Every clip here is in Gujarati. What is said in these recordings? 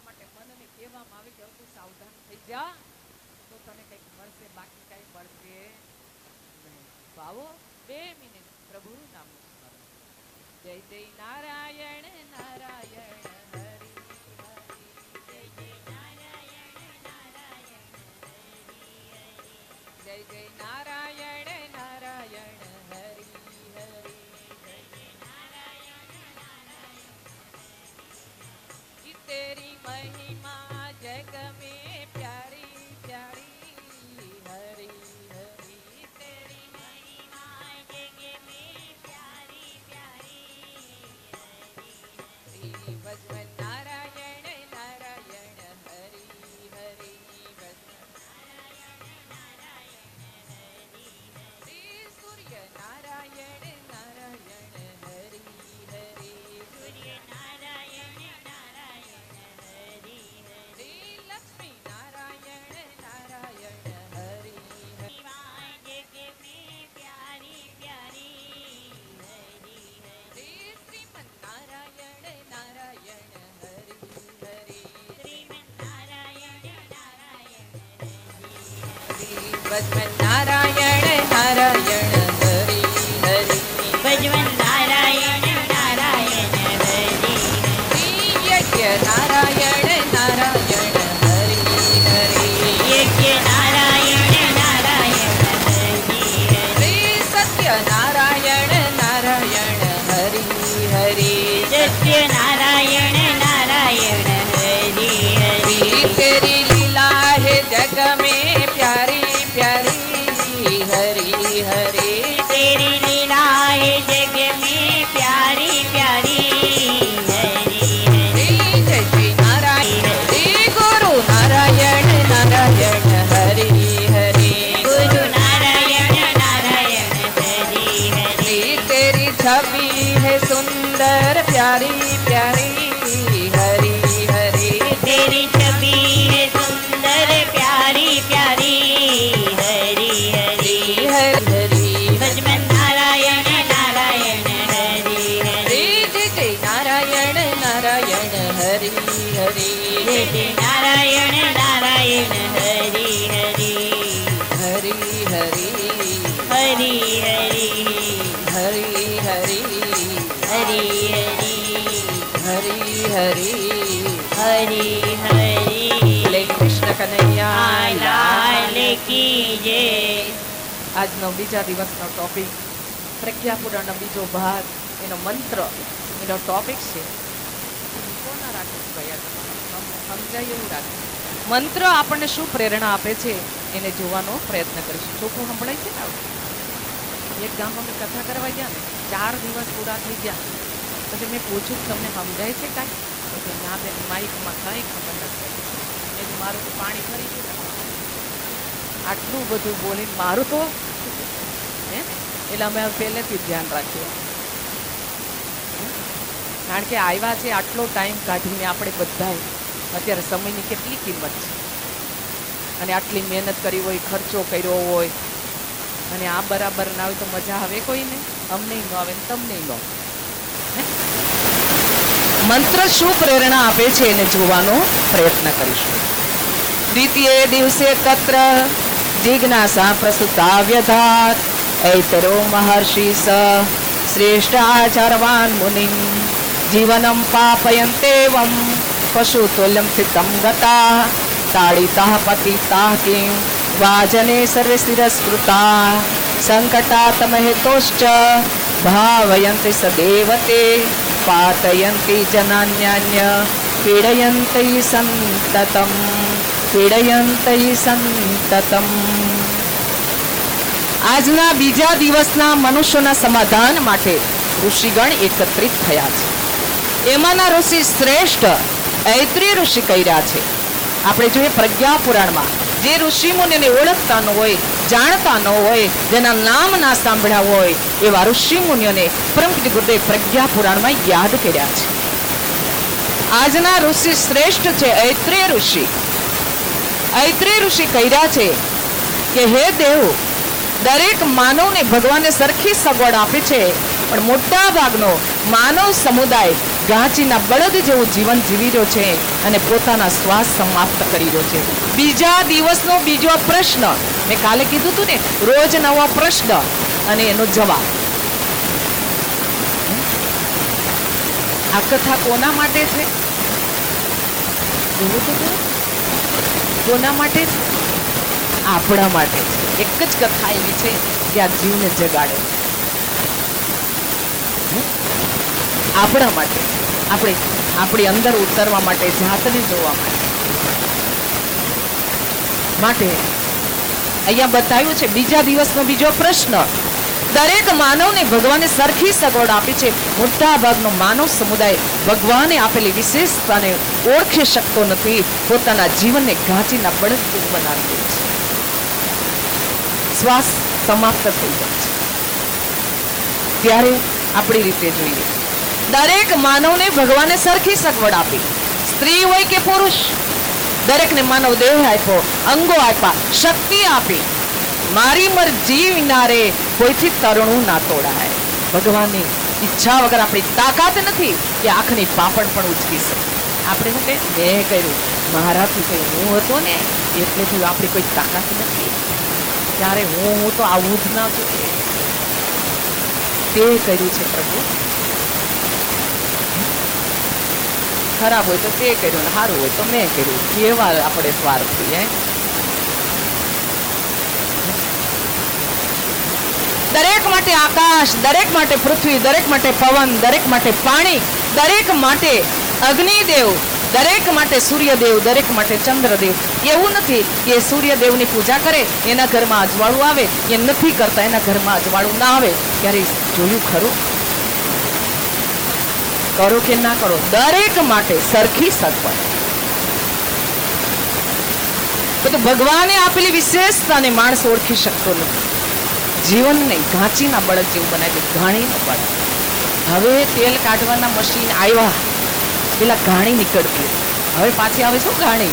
એટલા માટે મનને કહેવામાં આવે કે તું સાવધાન થઈ જા. તો તને કંઈક મળશે, બાકી કંઈ મળશે નહીં. આવો બે મિનિટ પ્રભુનું નામ જય જય નારાયણ નારાયણ હરિ. જય જય નારાયણ महिमा जग में प्यारी प्यारी हरी हरी तेरी महिमा जग में प्यारी प्यारी हरी हरी वजना नारायण नाराय daddy. કી જય આજનો બીજા દિવસનો ટોપિક પ્રજ્ઞાપુરાનો બીજો ભાગ, એનો મંત્ર, એનો ટોપિક છે. કોના રાખીશ ભાઈ સમજાય એવું રાખે મંત્ર આપણને શું પ્રેરણા આપે છે? એને જોવાનો પ્રયત્ન કરીશું. ચોખ્ખું સંભળાય છે ને એક ગામ અમે કથા કરવા ગયા ને, ચાર દિવસ પૂરા થઈ ગયા. પછી મેં પૂછ્યું તમને સમજાય છે કાંઈ? ના બેન માઇકમાં કાંઈ ખબર નથી. મારું પાણી ફરી ગયું આટલું બધું બોલીને મારું તો હે? એટલે અમે પહેલેથી ધ્યાન રાખ્યું કારણ કે આવ્યા છે આટલો ટાઈમ કાઢીને આપણે બધાએ, અત્યારે સમયની કેટલી કિંમત છે? અને આટલી મહેનત કરી હોય, ખર્ચો કર્યો હોય, અને આ બરાબર ના હોય તો મજા આવે કોઈને? અમને ન આવે તમને ન. મંત્ર શું પ્રેરણા આપે છે એને જોવાનો પ્રયત્ન કરીશું. દ્વિતીય દિવસે તત્ર જિજ્ઞાસા પ્રસુતા વ્યધાત ઐતરો મહર્ષિ સ શ્રેષ્ઠ આચારવાન મુનિ જીવનમ પાપયંતેવમ પશુ તુલ્યમ સ્થિતમ ગતા તાડિતા પતિતા કિં વાજને સર્વે શિરસ્કૃતા સંકટાતમહેતોશ્ચ ભાવયંતિ સદેવતે પાતયંતિ જનાન્યાન્ય પીડયંતિ સંતતમ પીડયંતિ સંતતમ આજના બીજા દિવસના મનુષ્યોના સમાધાન માટે ઋષિગણ એકત્રિત થયા છે. એમાંના ઋષિ શ્રેષ્ઠ ઐત્રી ઋષિ કર્યા છે. આપણે જોઈએ પ્રજ્ઞા પુરાણમાં, જે ઋષિ મુનિને ઓળખતા ન હોય, જાણતા ન હોય, જેના નામ ના સાંભળ્યા હોય, એવા ઋષિ મુનિઓને પરમ ગુરુદેવ પ્રજ્ઞા પુરાણમાં યાદ કર્યા છે. આજના ઋષિ શ્રેષ્ઠ છે ઐત્રેય ઋષિ. ઐત્રેય ઋષિ કહ્યા છે કે, હે દેવ, દરેક માનવને ભગવાને સરખી સગવડ આપી છે, પણ મોટા ભાગનો માનવ સમુદાય ગાંચીના બળદ જેવું જીવન જીવી રહ્યો છે અને પોતાના શ્વાસ સમાપ્ત કરી રહ્યો છે બીજા દિવસનો બીજો પ્રશ્ન, મેં કાલે કીધું હતું ને, રોજ નવો પ્રશ્ન અને એનો જવાબ આ કથા કોના માટે છે જોવું તો. કોના માટે, આપણા માટે. એક જ કથા એવી છે કે આ જીવને જગાડે. આપણા માટે. આપણે, આપણી અંદર ઉતરવા માટે, જાતને જોવા માટે. માટે, અહીંયા બતાવ્યું છે બીજા દિવસનો બીજો પ્રશ્ન. દરેક માનવને ભગવાને સરખી સગવડ આપી છે. મોટા ભાગનો માનવ સમુદાય ભગવાને આપેલી વિશેષતાને ઓળખી શકતો નથી. પોતાના જીવનને ગાંચીના બળદરૂપ બનાવી દે છે. શ્વાસ સમાપ્ત થઈ જાય છે. ત્યારે આપણી રીતે જોઈએ. દરેક માનવને ભગવાને સરખી સગવડ આપી. સ્ત્રી હોય કે પુરુષ, દરેકને માનવ દેહ આપ્યો, અંગો આપ્યા, શક્તિ આપી. મારી મરજી વિનારે કોઈથી તરણું ના તોડાય. ભગવાનની ઈચ્છા વગર આપણી તાકાત નથી કે આંખની પાપડ પણ ઉચકી શકે. આપણે શું કહે મેં કર્યું. મારાથી કંઈ હું હતો ને, એટલે તો આપણી કોઈ તાકાત નથી. ત્યારે હું હું તો આવું જ ના છું તે કર્યું છે પ્રભુ. ખરાબ હોય તો તે કર્યું ને સારું હોય તો મેં કર્યું. કેવા આપણે સ્વાર્થી, હે? દરેક માટે આકાશ, દરેક માટે પૃથ્વી, દરેક માટે પવન, દરેક માટે પાણી, દરેક માટે અગ્નિદેવ, દરેક માટે સૂર્યદેવ, દરેક માટે ચંદ્રદેવ. એવું નથી કે સૂર્યદેવની પૂજા કરે, એના ઘરમાં અજવાળું આવે, એ નથી કરતા, એના ઘરમાં અજવાળું ના આવે. ત્યારે જોયું ખરું? કરો કે ના કરો, દરેક માટે સરખી સગવડ બધું ભગવાને આપેલી વિશેષતાને માણસ ઓળખી શકતો નથી. જીવનને ઘાંચીના બળદ જેવું બનાવી દે ઘાણીનું બળદ. હવે તેલ કાઢવાના મશીન આવ્યા. પેલા ઘાણી નીકળતી હવે પાછી આવે શું ઘાણી.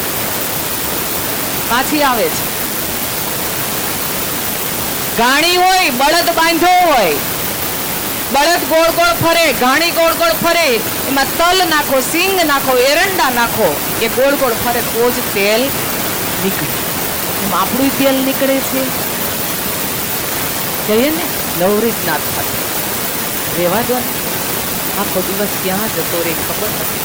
પાછી આવે છે. ઘાણી હોય, બળદ બાંધો હોય. બળદ ગોળ ગોળ ફરે, ઘાણી ગોળ ગોળ ફરે. એમાં તલ નાખો, સિંગ નાખો, એરંડા નાખો. એ ગોળ ગોળ ફરે તો જ તેલ નીકળે. એમ આપણું તેલ નીકળે છે. કહીએ ને જ રહેવા દો ને. આખો દિવસ ક્યાં જતો રે ખબર નથી.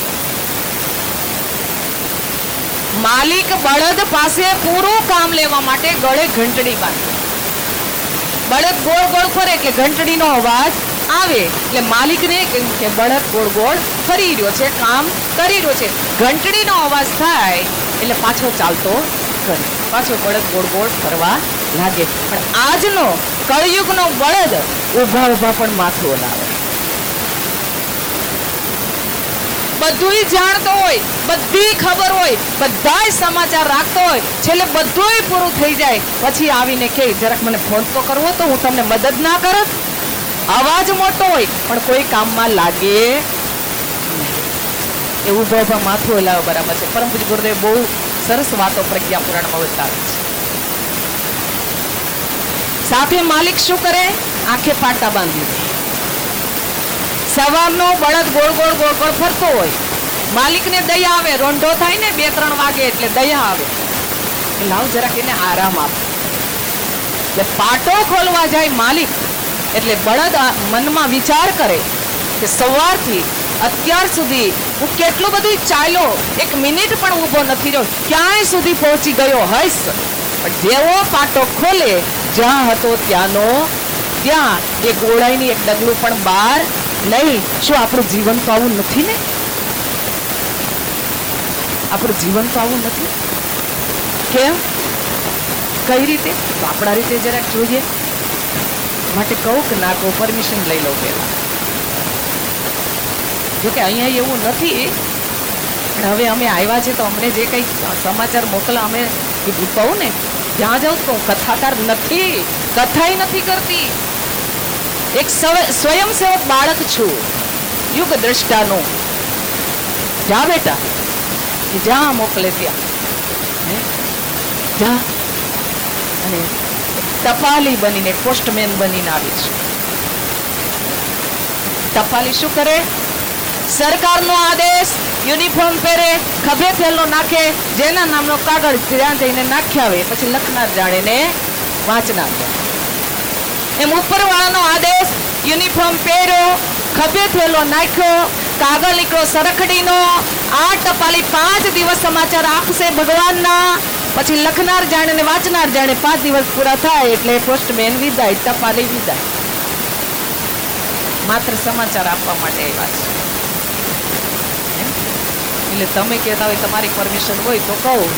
માલિક બળદ પાસે પૂરું કામ લેવા માટે ગળે ઘંટડી બાંધે. બળદ ગોળ ગોળ ફરે એટલે ઘંટડીનો અવાજ આવે એટલે માલિકને કેમ કે બળદ ગોળ ગોળ ફરી રહ્યો છે, કામ કરી રહ્યો છે. ઘંટડીનો અવાજ થાય એટલે પાછો ચાલતો કરે પાછો બળદ ગોળ ગોળ ફરવા લાગે. પણ આજનો કળયુગનો બળદ ઊભા ઊભા પણ માથું હલાવે બધુંય જાણતો હોય, બધી ખબર હોય, બધાય સમાચાર રાખતો હોય, છેલ્લે બધુંય પૂરું થઈ જાય. પછી આવીને કે, જરાક મને ફોન તો કરવો તો હું તમને મદદ ના કરત. અવાજ મોટો હોય, પણ કોઈ કામમાં લાગે નહીં. એ ઊભા ઊભા માથું હલાવે બરાબર છે. પરમ પૂજ ગુરુદેવ બહુ સરસ વાતો પ્રજ્ઞા પુરાણમાં બતાવે છે. સાથે માલિક શું કરે? આંખે પાટા બાંધી દે. સવારનો બળદ ગોળ ગોળ ગોળ ગોળ ફરતો હોય. માલિકને દયા આવે, રોંઢો થાય ને બે ત્રણ વાગે એટલે દયા આવે. લાવ જરાક એને આરામ આપ. એટલે પાટો ખોલવા જાય માલિક, એટલે બળદ મનમાં વિચાર કરે કે સવારથી અત્યાર સુધી હું કેટલું બધું ચાલ્યો, એક મિનિટ પણ ઊભો નથી રહ્યો, ક્યાંય સુધી પહોંચી ગયો હઈશ પણ જેવો પાટો ખોલે જ્યાં હતો ત્યાંનો ત્યાં એ ગોળાઈની એક ડગલું પણ બહાર નહીં શું આપણું જીવન તો આવું નથી ને? આપણું જીવન તો આવું નથી? કેમ? કઈ રીતે? આપણા રીતે જરાક જોઈએ. માટે કહું કે ના, કહું પરમિશન લઈ લઉં પહેલાં. જોકે અહીંયા એવું નથી. પણ હવે અમે આવ્યા છે તો અમને જે કંઈ સમાચાર મોકલા, અમે એ કહું ને. જ્યાં જાઉં તો કથાકાર નથી, કથાય નથી કરતી. એક સ્વ- સ્વયંસેવક બાળક છું, યુગ દ્રષ્ટાનું. જા બેટા જ્યાં મોકલે ત્યાં? જા. અને ટપાલી બનીને પોસ્ટમેન બનીને આવી છું. ટપાલી શું કરે? સરકારનો આદેશ યુનિફોર્મ પહેરે, ખભે થેલો નાખે, જેના નામનો કાગળ ત્યાં જઈને નાખ્યા આવે પછી લખનાર જાણે ને વાંચનાર એમ ઉપરવાળાનો આદેશ, યુનિફોર્મ પહેર્યો ખભે થેલો નાખ્યો, કાગળ નીકળો સરખડીનો, આ ટપાલી પાંચ દિવસ સમાચાર આપશે ભગવાનના, પછી લખનાર જાણે ને વાંચનાર જાણે પાંચ દિવસ પૂરા થાય એટલે પોસ્ટમેન વિદાય, ટપાલી વિદાય માત્ર સમાચાર આપવા માટે આવ્યા છે? એટલે તમે કહેતા હોય તમારી પરમિશન હોય તો કહું.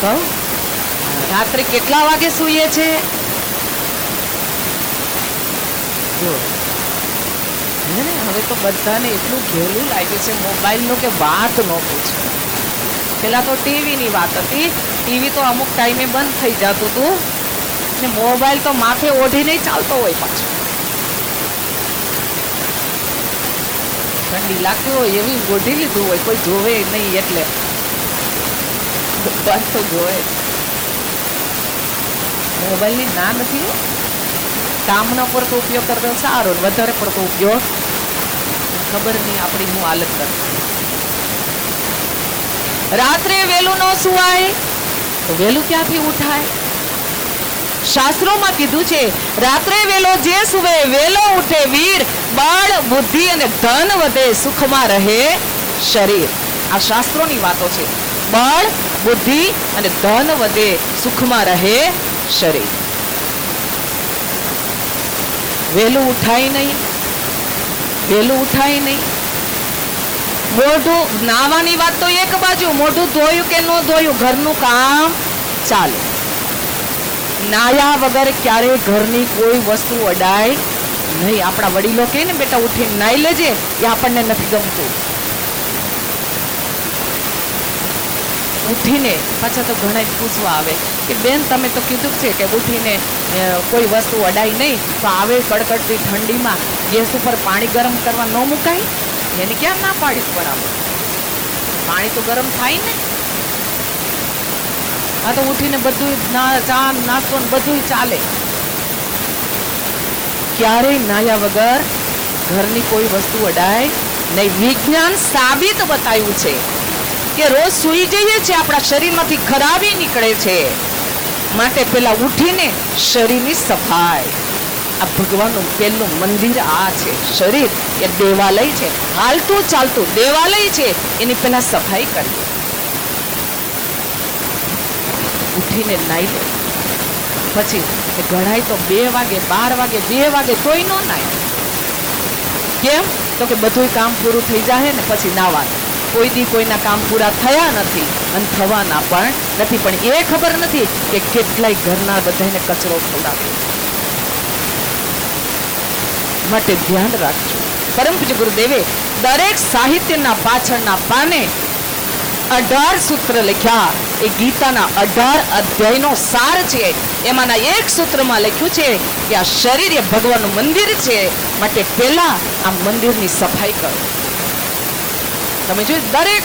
કહું? રાત્રે કેટલા વાગે સૂઈએ છે? જો. હવે તો બધાને એટલું ઘેલું લાગ્યું છે મોબાઈલનું કે વાત ન પૂછો. પેલા તો ટીવીની વાત હતી. ટીવી તો અમુક ટાઈમે બંધ થઈ જતું હતું. ને મોબાઈલ તો માથે ઓઢીને ચાલતો હોય પાછો. ઠંડી હોય એવી ઓઢી લીધું હોય, કોઈ જોવે નહીં એટલે. તો જોવે. મોબાઈલની ના નથી કામના પડતો ઉપયોગ કરતો સારો વધારે પડતો ઉપયોગ. ખબર નહીં આપણી હું હાલત કર રાત્રે વહેલું ન સુવાય, તો વહેલું ક્યાંથી ઉઠાય? શાસ્ત્રોમાં કીધું છે, રાત્રે વેલો જે સુવે વેલો ઉઠે વીર, બળ, બુદ્ધિ અને ધન વધે સુખમાં રહે શરીર. આ શાસ્ત્રોની વાતો છે. બળ, બુદ્ધિ અને ધન વધે સુખમાં રહે શરીર. વહેલું ઉઠાય નહીં વહેલું ઉઠાય નહીં. મોઢું, નાવાની વાત તો એક બાજુ, મોઢું ધોયું કે ન ધોયું, ઘરનું કામ ચાલે. નાયા વગર ક્યારેય ઘરની કોઈ વસ્તુ અડાય નહીં. આપણા વડીલો કહે ને, બેટા ઉઠીને નાઈ લેજે. એ આપણને નથી ગમતું. ઉઠીને પાછા તો ઘણા પૂછવા આવે કે, બેન, તમે તો કીધું છે કે ઉઠીને કોઈ વસ્તુ અડાય નહીં, તો આવે કડકડતી ઠંડીમાં ગેસ ઉપર પાણી ગરમ કરવા ન મુકાય? એને ક્યાં ના પાડીશ બરાબર. પાણી તો ગરમ થાય ને. આ તો ઉઠીને બધું ચા નાસ્તો બધું ચાલે. ક્યારેય નાયા વગર ઘરની કોઈ વસ્તુ અડાય નહીં. વિજ્ઞાન સાબિત બતાવ્યું છે કે રોજ સૂઈ જઈએ છીએ, આપણા શરીરમાંથી ખરાબી નીકળે છે. માટે પેલા ઉઠીને શરીરની સફાઈ. આ ભગવાનનું પહેલું મંદિર આ છે. શરીર એ દેવાલય છે. હાલતું ચાલતું દેવાલય છે. એની પહેલાં સફાઈ કરીએ. ઉઠીને નાહી લે. પછી એ ઘડાય તો બે વાગે, બાર વાગે બે વાગે તોય ન નાય કેમ? તો કે બધું કામ પૂરું થઈ જાય ને પછી નાવાનું કોઈ દી કોઈના કામ પૂરા થયા નથી અને થવાના પણ નથી. પણ એ ખબર નથી કે કેટલાય ઘરના બધાને કચરો ખવડાવ્યો માટે ધ્યાન રાખજો. પરમ પૂજ્ય ગુરુદેવે, દરેક સાહિત્યના પાછળના પાને અઢાર સૂત્ર લખ્યા. એ ગીતાના અઢાર અધ્યાયનો સાર છે. એમાંના એક સૂત્રમાં લખ્યું છે કે આ શરીર એ ભગવાનનું મંદિર છે. માટે પહેલા આ મંદિરની સફાઈ કરો. તમે જોયું દરેક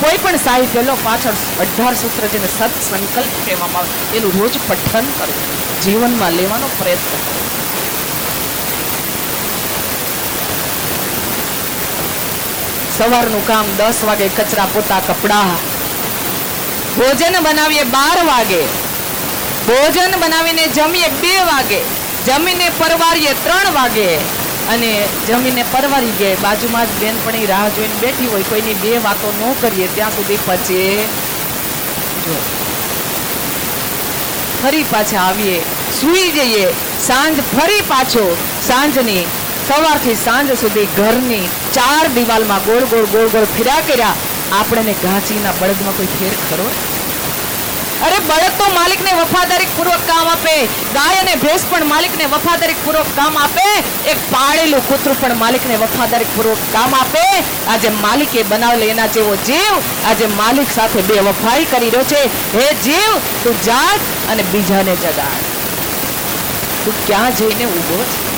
કોઈ પણ સાહિત્ય લો, પાછળ અઢાર સૂત્ર જેને સત સંકલ્પ કહેવામાં આવે, એનું રોજ પઠન કરવું જીવનમાં લેવાનો પ્રયત્ન કરો. સવારનું કામ દસ વાગે કચરા પોતા કપડા. ભોજન બનાવીએ બાર વાગે. ભોજન બનાવીને જમીએ બે વાગે. જમીને પરવારીએ ત્રણ વાગે. અને જમીને પરવારી ગયે. બાજુમાં જ બેનપણી રાહ જોઈને બેઠી હોય, કોઈની બે વાતો ન કરીએ, ત્યાં સુધી પચે. જો. ફરી પાછા આવીએ. સૂઈ જઈએ. સાંજ ફરી પાછો. સાંજની સવારથી સાંજ સુધી ઘરની ચાર દિવાલમાં ગોળ ગોળ ગોળ ગોળ ફેર્યા કર્યા. આપણને ઘાંચીના બળદમાં કોઈ ફેર ખરો? અરે બળદ તો માલિકને વફાદારી પૂર્વક કામ આપે. ગાય અને ભેંસ પણ માલિકને વફાદારી પૂર્વક કામ આપે. એક પાળેલું કૂતરું પણ માલિકને વફાદારી પૂર્વક કામ આપે. આજે માલિકે બનાવેલો એના જેવો જીવ, આજે માલિક સાથે બે વફાઈ કરી રહ્યો છે. હે જીવ, તું જાગ અને બીજાને જગાડ. તું ક્યાં જઈને ઊભો છે?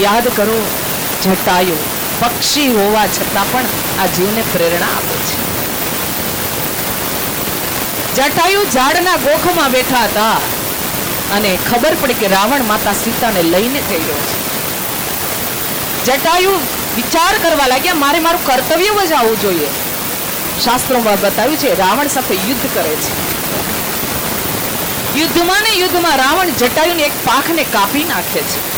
યાદ કરો, જટાયુ, પક્ષી હોવા છતાં પણ આ જીવને પ્રેરણા આપે છે. જટાયુ ઝાડના ગોખમાં બેઠા હતા અને ખબર પડી કે રાવણ માતા સીતાને લઈને થઈ રહ્યો છે. જટાયુ વિચાર કરવા લાગ્યા, મારે મારું કર્તવ્ય બજાવવું જોઈએ. શાસ્ત્રોમાં બતાવ્યું છે, રાવણ સાથે યુદ્ધ કરે છે. યુદ્ધમાં ને યુદ્ધમાં રાવણ જટાયુની એક પાખને કાપી નાખે છે.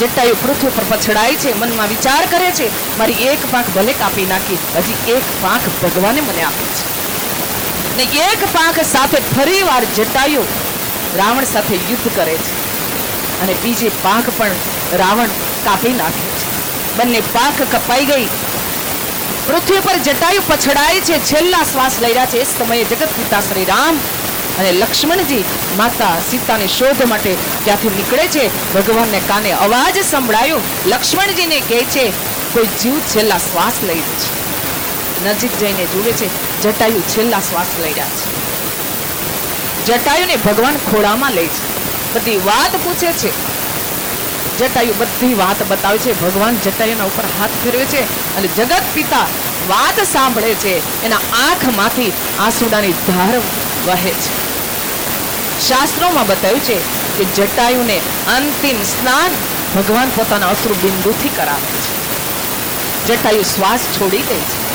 જટાયુ પૃથ્વી પર પછડાય છે, મનમાં વિચાર કરે છે, મારી એક પાંખ ભલે કાપી નાખી, હજી એક પાંખ ભગવાને મને આપી છે. ને એક પાંખ સાથે ફરીવાર જટાયુ રાવણ સાથે યુદ્ધ કરે છે. અને બીજી પાંખ પણ રાવણ કાપી નાખે છે. બંને પાંખ કપાઈ ગઈ. પૃથ્વી પર જટાયુ પછડાય છે, છેલ્લા શ્વાસ લઈ રહ્યા છે. એ સમયે જગત પિતા શ્રી રામ અને લક્ષ્મણજી માતા સીતાની શોધ માટે ત્યાંથી નીકળે છે. ભગવાનને કાને અવાજ સંભળાયો. લક્ષ્મણજીને કહે છે, કોઈ જીવ છેલ્લા શ્વાસ લઈ રહ્યો છે. નજીક જઈને જુએ છે, જટાયુ છેલ્લા શ્વાસ લઈ રહ્યા છે. જટાયુને ભગવાન ખોળામાં લે છે. બધી વાત પૂછે છે. જટાયુ બધી વાત બતાવે છે. ભગવાન જટાયુના ઉપર હાથ ફેરવે છે અને જગત પિતા વાત સાંભળે છે. એના આંખમાંથી આંસુડાની ધાર વહે છે. શાસ્ત્રોમાં બતાવ્યું છે કે જટાયુને અંતિમ સ્નાન ભગવાન પોતાના અશ્રુ બિંદુથી કરાવે છે. જટાયુ શ્વાસ છોડી દે છે.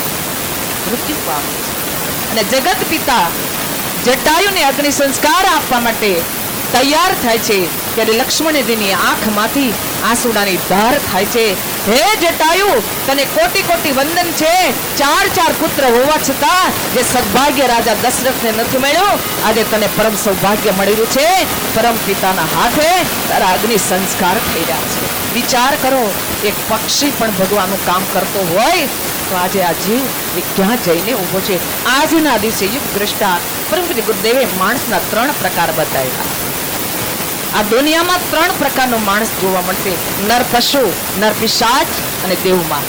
મૃત્યુ પામે છે. અને જગત પિતા જટાયુને અગ્નિ સંસ્કાર આપવા માટે તૈયાર થાય છે. ત્યારે લક્ષ્મણજીની આંખમાંથી આંસુડાની ધાર થાય છે. હે જટાયુ તને કોટી કોટી વંદન છે. ચાર ચાર પુત્ર હોવા છતાં જે સદભાગ્ય રાજા દશરથને નથી મળ્યો, આજે તને પરમ સૌભાગ્ય મળેલું છે. પરમ પિતાના હાથે તારા અગ્નિ સંસ્કાર થઈ રહ્યા છે. વિચાર કરો, એક પક્ષી પણ ભગવાનનું કામ કરતો હોય, તો આજે આ જીવ એ ક્યાં જઈને ઊભો છે? આજના દિવસે યુગ દ્રષ્ટા પરમ ગુરુદેવે માણસના ત્રણ પ્રકાર બતાવ્યા. આ દુનિયામાં ત્રણ પ્રકારનો માણસ જોવા મળશે. નર પશુ, નર પિશાચ અને દેવમાં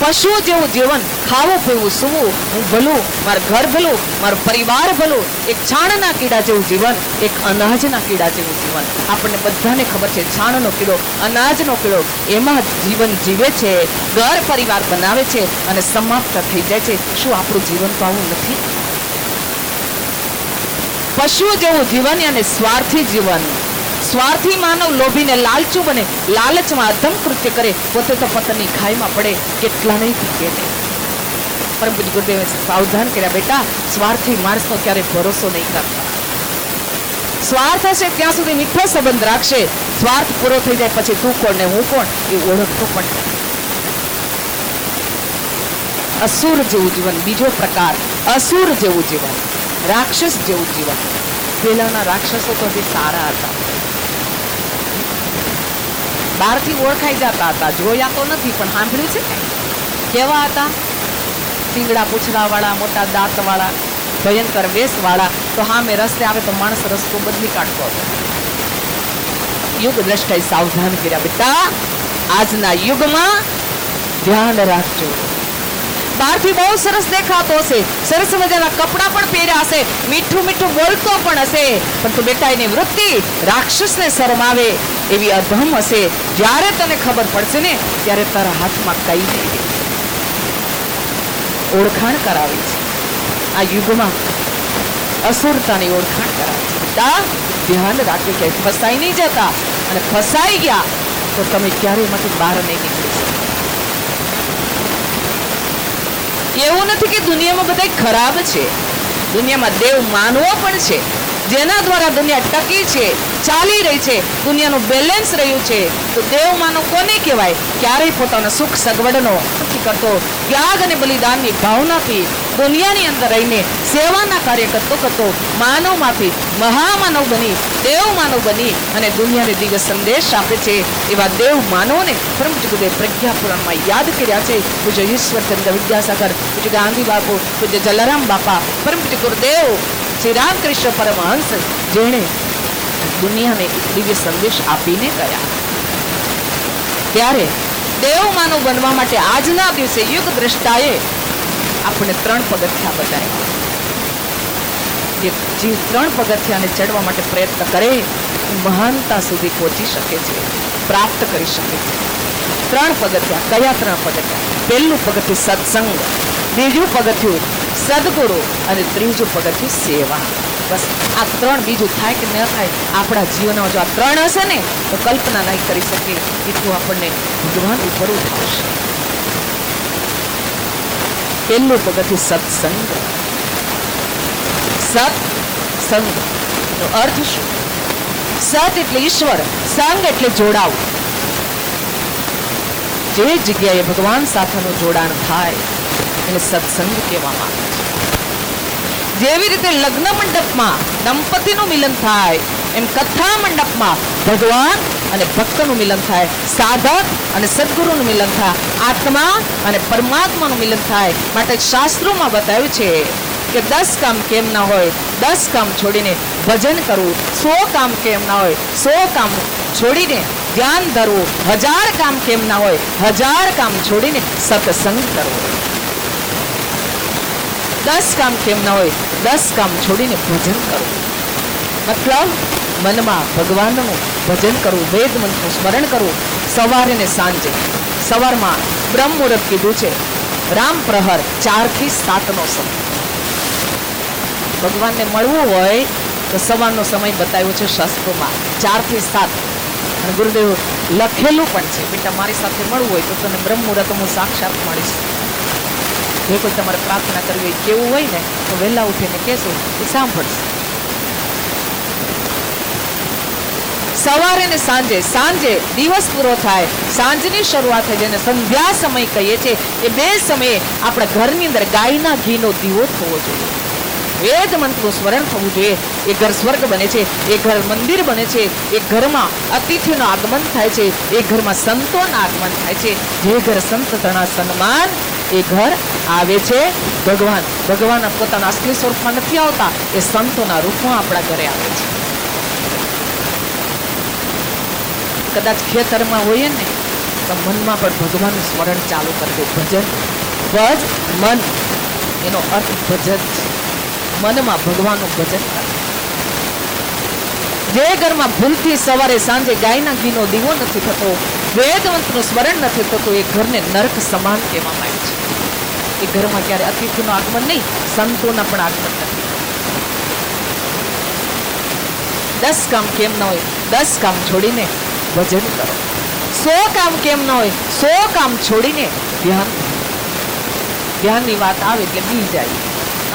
પશુ જેવું જીવન, ખાવું, પીવું, સૂવું, હું ભલું, મારું ઘર ભલું, મારું પરિવાર ભલું, એક છાણના કીડા જેવું જીવન, એક અનાજના કીડા જેવું જીવન. આપણને બધાને ખબર છે, છાણનો કીડો, અનાજનો કીડો, એમાં જીવન જીવે છે, ઘર પરિવાર બનાવે છે અને સમાપ્ત થઈ જાય છે. શું આપણું જીવન તો આવું નથી? પશુ જેવું જીવન અને સ્વાર્થી જીવન. સ્વાર્થી માનવ લોભીને લાલચું બને, લાલચમાં અધમ કૃત્ય કરે, પોતે તો પતનની ખાઈમાં પડે, કેટલા નહીં કે પરમ પૂજ ગુરુદેવે સાવધાન કર્યા, બેટા, સ્વાર્થી માણસનો ક્યારે ભરોસો નહીં કરતા. સ્વાર્થ હશે ત્યાં સુધી મીઠો સંબંધ રાખશે. સ્વાર્થ પૂરો થઈ જાય પછી તું કોણ ને હું કોણ એ ઓળખતો પણ અસુર જેવું જીવન, બીજો પ્રકાર, અસુર જેવું જીવન, રાક્ષસ જેવું જીવન. પહેલાના રાક્ષસો તો સારા હતા. બહારથી ઓળખાઈ જતા હતા. જોયા તો નથી, પણ સાંભળ્યું છે ને. કેવા હતા? ટીંગડા પૂછડાવાળા, મોટા દાંતવાળા, ભયંકર વેશવાળા. તો સામે રસ્તે આવે તો માણસ રસ્તો બદલી કાઢતો હતો. યુગ દ્રષ્ટાએ સાવધાન કર્યા, બેટા, આજના યુગમાં ધ્યાન રાખજો. બહારથી બહુ સરસ દેખાતો હશે. સરસ મજાના કપડાં પણ પહેર્યા હશે. મીઠું મીઠું બોલતો પણ હશે. પરંતુ બેટા, એની વૃત્તિ રાક્ષસને શરમાવે. એવી અધમ હશે. જ્યારે તને ખબર પડશે ને, ત્યારે તારા હાથમાં કઈ ઓળખાણ કરાવી છે. આ યુગમાં અસુરતાની ઓળખાણ કરાવી છે. ધ્યાન રાખજો કે ફસાઈ નહીં જતા. અને ફસાઈ ગયા, તો તમે ક્યારેય એમાંથી બહાર નહીં નીકળી એવું નથી કે દુનિયામાં બધા ખરાબ છે. દુનિયામાં દેવ માનવો પણ છે. જેના દ્વારા દુનિયા ટકી છે, ચાલી રહી છે, દુનિયાનું બેલેન્સ રહ્યું છે. તો દેવ માનવ કોને કહેવાય? ક્યારેય પોતાના સુખ સગવડનો નથી કરતો. ત્યાગ અને બલિદાનની ભાવનાથી દુનિયાની અંદર રહીને સેવાના કાર્ય કરતો કરતો માનવમાંથી મહામાનવ બની, દેવ માનવ બની અને દુનિયાને દિવ્ય સંદેશ આપે છે. એવા દેવ માનવને પરમ ગુરુદેવ પ્રજ્ઞા પુરાણમાં યાદ કર્યા છે. પૂજ્ય ઈશ્વરચંદ્ર વિદ્યાસાગર, પૂજ્ય ગાંધી બાપુ, પૂજ્ય જલારામ બાપા, પરમ ગુરુદેવ શ્રી રામકૃષ્ણ પરમહંસ જેણે દુનિયાને દિવ્ય સંદેશ આપીને ગયા. ત્યારે દેવ બનવા માટે આજના દિવસે યુગ દ્રષ્ટાએ આપણે ત્રણ પગથિયા બતાવ્યા જે જે ત્રણ પગથિયાને ચડવા માટે પ્રયત્ન કરે મહાનતા સુધી પહોંચી શકે છે, પ્રાપ્ત કરી શકે છે. ત્રણ પગથિયા, કયા ત્રણ પગથિયા? પહેલું પગથિયું સત્સંગ, બીજું પગથિયું સદગુરુ અને ત્રીજું પગથિયું સેવા. બસ, આ ત્રણ બીજું થાય કે ન થાય, આપણા જીવનમાં જો આ ત્રણ હશે ને, તો કલ્પના નહીં કરી શકીએ એટલું આપણને ભગવાન ઉપર ઉઠાવશે. પહેલું પગથિયું સત્સંગ. સત્સંગ નો અર્થ શું? સત એટલે ઈશ્વર, સંગ એટલે જોડાવ. જે જગ્યાએ ભગવાન સાથેનું જોડાણ થાય એને સત્સંગ કહેવામાં આવે છે. જેવી રીતે લગ્ન મંડપમાં દંપતીનું મિલન થાય, એમ કથા મંડપમાં ભગવાન અને ભક્તનું મિલન થાય, સાધક અને સદગુરુનું મિલન થાય, આત્મા અને પરમાત્માનું મિલન થાય. માટે શાસ્ત્રોમાં બતાવ્યું છે કે દસ કામ કેમ ના હોય, દસ કામ છોડીને ભજન કરવું, સો કામ કેમ ના હોય, સો કામ છોડીને ધ્યાન ધરવું, હજાર કામ કેમ ના હોય, હજાર કામ છોડીને સત્સંગ કરવો. દસ કામ કેમ ના હોય? દસ કામ છોડીને ભજન કરવું મતલબ મનમાં ભગવાનનું ભજન કરવું વેદ મંત્રનું સ્મરણ કરવું સવારે ને સાંજે. સવારમાં બ્રહ્મ મુહૂર્ત કીધું છે, રામ પ્રહર ચારથી સાતનો સમય. ભગવાનને મળવું હોય તો સવારનો સમય બતાવ્યો છે શાસ્ત્રોમાં, ચારથી સાત. અને ગુરુદેવ લખેલું પણ છે, બેટા મારી સાથે મળવું હોય તો તને બ્રહ્મ મુહૂર્ત હું સાક્ષાત મળીશ. જે કોઈ તમારે પ્રાર્થના કરવી હોય કેવું હોય ને, તો વહેલા ઉઠીને કહેશો એ સાંભળશે સવારે ને સાંજે સાંજે દિવસ પૂરો થાય, સાંજની શરૂઆત થાય જેને સંધ્યા સમય કહીએ છીએ એ બે સમયે આપણા ઘરની અંદર ગાયના ઘીનો દીવો થવો જોઈએ. વેદ મંત્રનું સ્મરણ થવું જોઈએ. એ ઘર સ્વર્ગ બને છે, એ ઘર મંદિર બને છે, એ ઘરમાં અતિથિનું આગમન થાય છે, એ ઘરમાં સંતોનું આગમન થાય છે. જે ઘર સંત તણા સન્માન, એ ઘર આવે છે. ભગવાન ભગવાન પોતાના અસલી સ્વરૂપમાં નથી આવતા. એ સંતોના રૂપમાં આપણા ઘરે આવે છે. કદાચ ખેતરમાં હોઈએ ને, તો મનમાં પણ ભગવાનનું સ્મરણ ચાલુ કરી દે. ભજન, ભજ, મન. એનો અર્થ ભજન છે. મનમાં ભગવાનનું ભજન કરે જે ઘરમાં ભૂલથી સવારે સાંજે ગાયના ઘીનો દીવો નથી થતો, વેદવંતનું સ્મરણ નથી થતું, એ ઘરને નરક સમાન કહેવામાં આવે છે. એ ઘરમાં ક્યારે અતિથિનું આગમન નહીં, સંતોના પણ આગમન નથી. દસ કામ કેમ ન હોય, દસ કામ છોડીને ભજન કરો. સો કામ કેમ ન હોય, સો કામ છોડીને ધ્યાન ધ્યાનની વાત આવે એટલે બી જાય.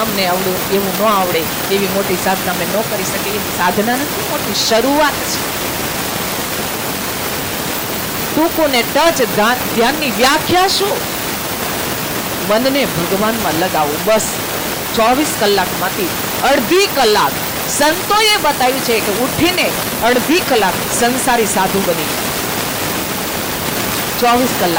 અમને આવડું એવું ન આવડે, એવી મોટી સાધના અમે ન કરી શકીએ, એવી સાધના નથી, મોટી શરૂઆત છે. ટૂંકું ને ટચ ધ્યાન- ધ્યાનની વ્યાખ્યા શું? મનને ભગવાનમાં લગાવો. બસ ચોવીસ કલાકમાંથી અડધી કલાક સંતોએ બતાવ્યું છે કે ઉઠીને અડધી કલાક સંસારી સાધુ બની. ચોવીસ કલાક